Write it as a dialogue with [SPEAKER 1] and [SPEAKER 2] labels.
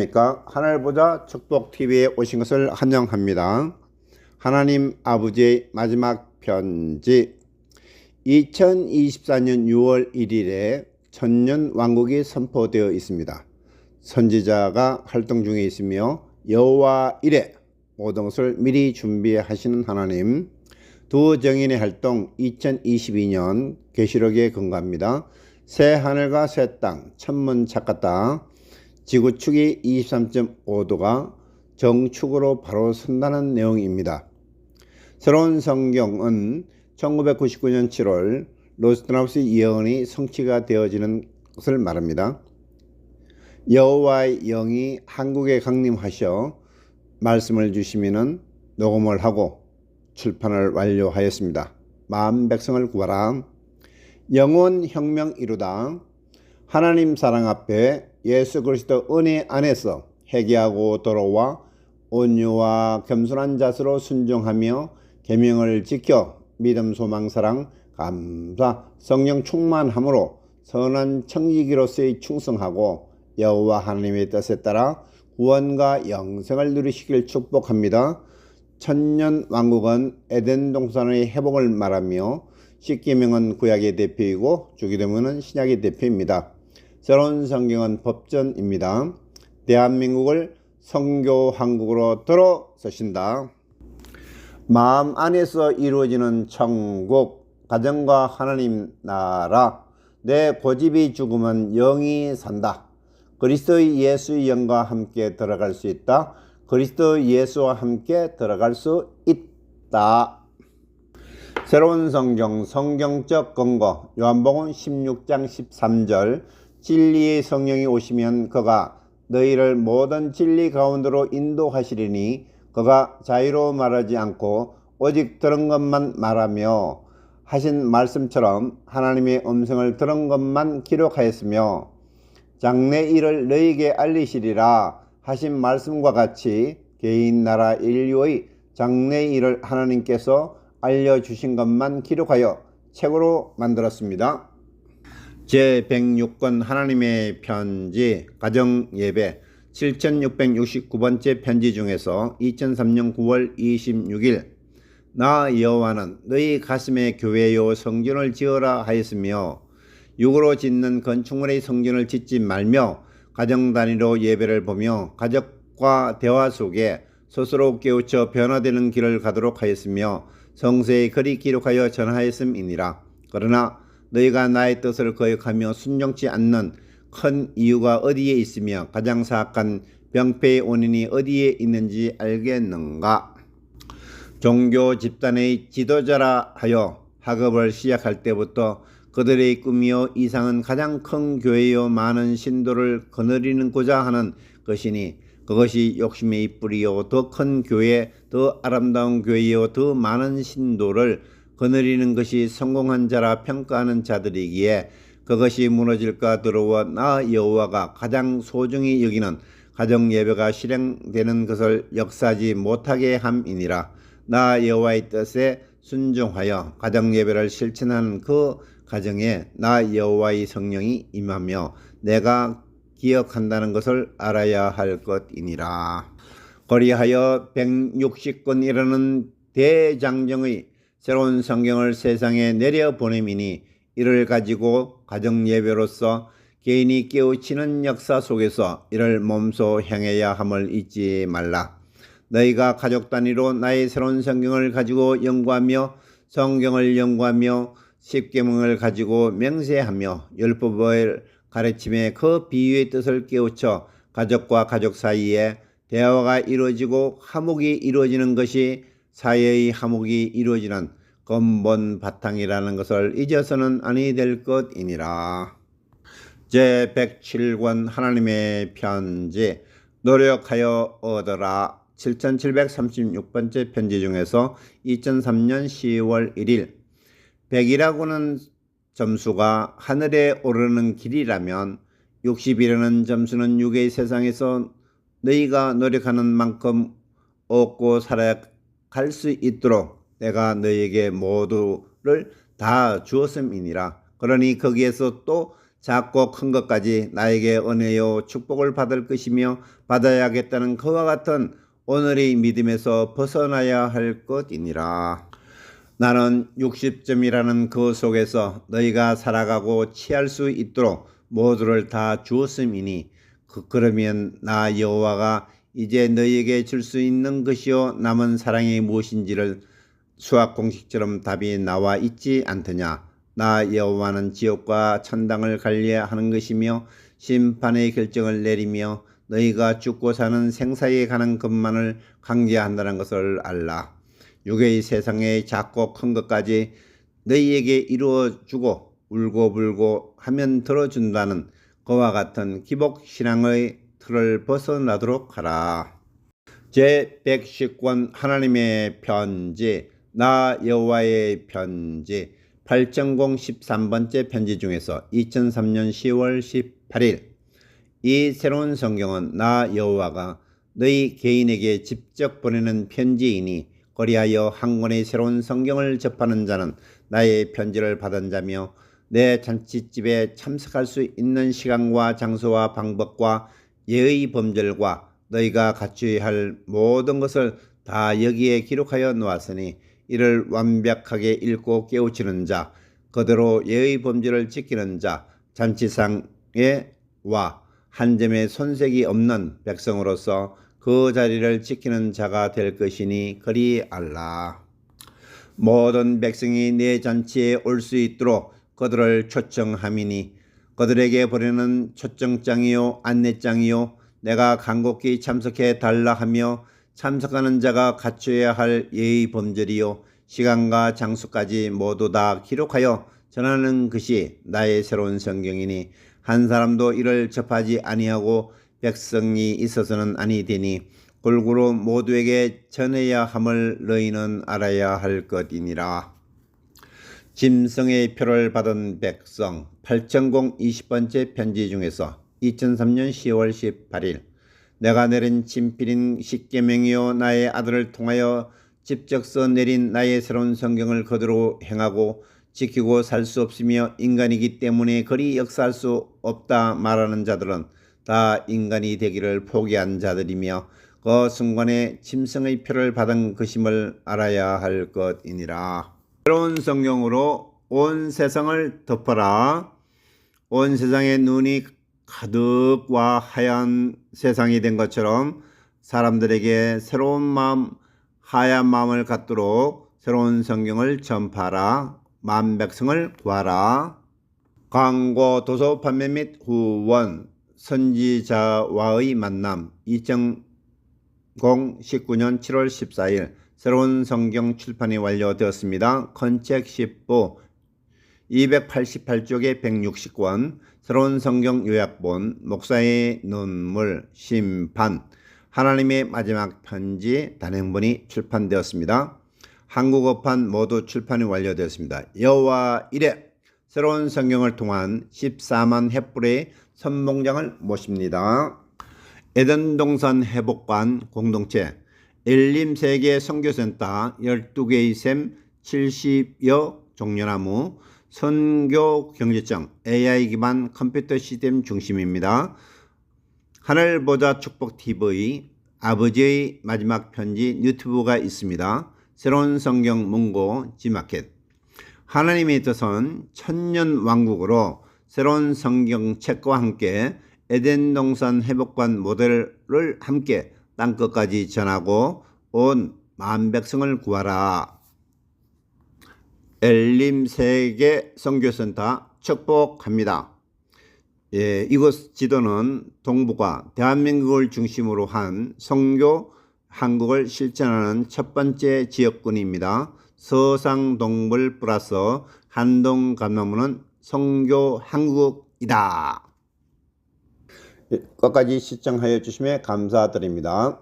[SPEAKER 1] 안녕하십니까? 하늘 보자 축복TV에 오신 것을 환영합니다. 하나님 아버지의 마지막 편지. 2024년 6월 1일에 천년 왕국이 선포되어 있습니다. 선지자가 활동 중에 있으며 여호와 이래 모든 것을 미리 준비하시는 하나님. 두 정인의 활동 2022년 계시록에 근거합니다. 새 하늘과 새 땅 천문 착같다 지구축이 23.5도가 정축으로 바로 선다는 내용입니다. 새로운 성경은 1999년 7월 로스트나우스 예언이 성취가 되어지는 것을 말합니다. 여호와의 영이 한국에 강림하셔 말씀을 주시면은 녹음을 하고 출판을 완료하였습니다. 마음 백성을 구하라. 영원 혁명 이루다. 하나님 사랑 앞에 예수 그리스도 은혜 안에서 회개하고 돌아와 온유와 겸손한 자세로 순종하며 계명을 지켜 믿음 소망 사랑 감사 성령 충만함으로 선한 청지기로서의 충성하고 여호와 하나님의 뜻에 따라 구원과 영생을 누리시길 축복합니다. 천년 왕국은 에덴 동산의 회복을 말하며 십계명은 구약의 대표이고 주기도문은 신약의 대표입니다. 새로운 성경은 법전입니다. 대한민국을 성교 한국으로 들어서신다. 마음 안에서 이루어지는 천국, 가정과 하나님 나라, 내 고집이 죽으면 영이 산다. 그리스도의 예수의 영과 함께 들어갈 수 있다. 그리스도 예수와 함께 들어갈 수 있다. 새로운 성경, 성경적 근거, 요한복음 16장 13절, 진리의 성령이 오시면 그가 너희를 모든 진리 가운데로 인도하시리니 그가 자유로 말하지 않고 오직 들은 것만 말하며 하신 말씀처럼 하나님의 음성을 들은 것만 기록하였으며 장래 일을 너희에게 알리시리라 하신 말씀과 같이 개인 나라 인류의 장래 일을 하나님께서 알려주신 것만 기록하여 책으로 만들었습니다. 제106권 하나님의 편지 가정예배 7669번째 편지 중에서 2003년 9월 26일 나 여호와는 너희 가슴에 교회요 성전을 지어라 하였으며 육으로 짓는 건축물의 성전을 짓지 말며 가정 단위로 예배를 보며 가족과 대화 속에 스스로 깨우쳐 변화되는 길을 가도록 하였으며 성서에 글이 기록하여 전하였음이니라. 그러나 너희가 나의 뜻을 거역하며 순종치 않는 큰 이유가 어디에 있으며 가장 사악한 병폐의 원인이 어디에 있는지 알겠는가? 종교 집단의 지도자라 하여 학업을 시작할 때부터 그들의 꿈이요 이상은 가장 큰 교회요 많은 신도를 거느리는고자 하는 것이니 그것이 욕심의 뿌리요 더 큰 교회 더 아름다운 교회요 더 많은 신도를 거느리는 것이 성공한 자라 평가하는 자들이기에 그것이 무너질까 두려워 나 여호와가 가장 소중히 여기는 가정 예배가 실행되는 것을 역사하지 못하게 함이니라 나 여호와의 뜻에 순종하여 가정 예배를 실천하는 그 가정에 나 여호와의 성령이 임하며 내가 기억한다는 것을 알아야 할 것이니라. 거리하여 160권이라는 대장정의 새로운 성경을 세상에 내려 보냄이니 이를 가지고 가정 예배로서 개인이 깨우치는 역사 속에서 이를 몸소 향해야 함을 잊지 말라. 너희가 가족 단위로 나의 새로운 성경을 가지고 연구하며 성경을 연구하며 십계명을 가지고 맹세하며 율법을 가르침에 그 비유의 뜻을 깨우쳐 가족과 가족 사이에 대화가 이루어지고 화목이 이루어지는 것이 사회의 화목이 이루어지는 근본 바탕이라는 것을 잊어서는 아니 될 것이니라. 제107권 하나님의 편지 노력하여 얻어라 7736번째 편지 중에서 2003년 10월 1일 100이라고는 점수가 하늘에 오르는 길이라면 60이라는 점수는 육의 세상에서 너희가 노력하는 만큼 얻고 살아 갈 수 있도록 내가 너희에게 모두를 다 주었음이니라. 그러니 거기에서 또 작고 큰 것까지 나에게 은혜요 축복을 받을 것이며 받아야겠다는 그와 같은 오늘의 믿음에서 벗어나야 할 것이니라. 나는 60점이라는 그 속에서 너희가 살아가고 취할 수 있도록 모두를 다 주었음이니 그, 그러면 나 여호와가 이제 너희에게 줄 수 있는 것이요 남은 사랑이 무엇인지를 수학 공식처럼 답이 나와 있지 않더냐. 나 여호와는 지옥과 천당을 관리하는 것이며 심판의 결정을 내리며 너희가 죽고 사는 생사에 관한 것만을 관계한다는 것을 알라. 육의 세상의 작고 큰 것까지 너희에게 이루어 주고 울고불고 하면 들어준다는 그와 같은 기복 신앙의 틀을 벗어나도록 하라. 제 110권 하나님의 편지 나 여호와의 편지 8전공 13번째 편지 중에서 2003년 10월 18일 이 새로운 성경은 나 여호와가 너희 개인에게 직접 보내는 편지이니 거리하여 한 권의 새로운 성경을 접하는 자는 나의 편지를 받은 자며 내 잔치집에 참석할 수 있는 시간과 장소와 방법과 예의 범절과 너희가 갖추어야 할 모든 것을 다 여기에 기록하여 놓았으니 이를 완벽하게 읽고 깨우치는 자 그대로 예의 범죄를 지키는 자 잔치상에 와 한 점의 손색이 없는 백성으로서 그 자리를 지키는 자가 될 것이니 그리 알라. 모든 백성이 내 잔치에 올 수 있도록 그들을 초청함이니 그들에게 보내는 초청장이요 안내장이요 내가 간곡히 참석해 달라 하며 참석하는 자가 갖춰야 할 예의 범절이요 시간과 장소까지 모두 다 기록하여 전하는 것이 나의 새로운 성경이니 한 사람도 이를 접하지 아니하고 백성이 있어서는 아니되니 골고루 모두에게 전해야 함을 너희는 알아야 할 것이니라. 짐승의 표를 받은 백성 8천공 20번째 편지 중에서 2003년 10월 18일 내가 내린 진필인 십계명이요 나의 아들을 통하여 직접 써 내린 나의 새로운 성경을 그대로 행하고 지키고 살 수 없으며 인간이기 때문에 그리 역사할 수 없다 말하는 자들은 다 인간이 되기를 포기한 자들이며 그 순간에 짐승의 표를 받은 것임을 알아야 할 것이니라. 새로운 성경으로 온 세상을 덮어라. 온 세상의 눈이 가득 와 하얀 세상이 된 것처럼 사람들에게 새로운 마음, 하얀 마음을 갖도록 새로운 성경을 전파하라. 만 백성을 구하라. 광고 도서 판매 및 후원 선지자와의 만남 2019년 7월 14일 새로운 성경 출판이 완료되었습니다. 컨책 10부 288쪽에 160권 새로운 성경 요약본 목사의 눈물 심판 하나님의 마지막 편지 단행본이 출판되었습니다. 한국어판 모두 출판이 완료되었습니다. 여호와 이래 새로운 성경을 통한 14만 햇불의 선봉장을 모십니다. 에덴 동산 회복관 공동체 엘림 세계 선교센터 12개의 샘 70여 종려나무 선교 경제청 AI 기반 컴퓨터 시스템 중심입니다. 하늘보자 축복 TV 아버지의 마지막 편지 유튜브가 있습니다. 새로운 성경 문고 지마켓 하나님의 뜻은 천년 왕국으로 새로운 성경책과 함께 에덴 동산 회복관 모델을 함께 땅 끝까지 전하고 온 만백성을 구하라. 엘림 세계 선교센터 축복합니다. 예, 이곳 지도는 동북아 대한민국을 중심으로 한 성교 한국을 실천하는 첫 번째 지역군입니다. 서상 동물 플러스 한동 감나무는 성교 한국이다. 예, 끝까지 시청하여 주시면 감사드립니다.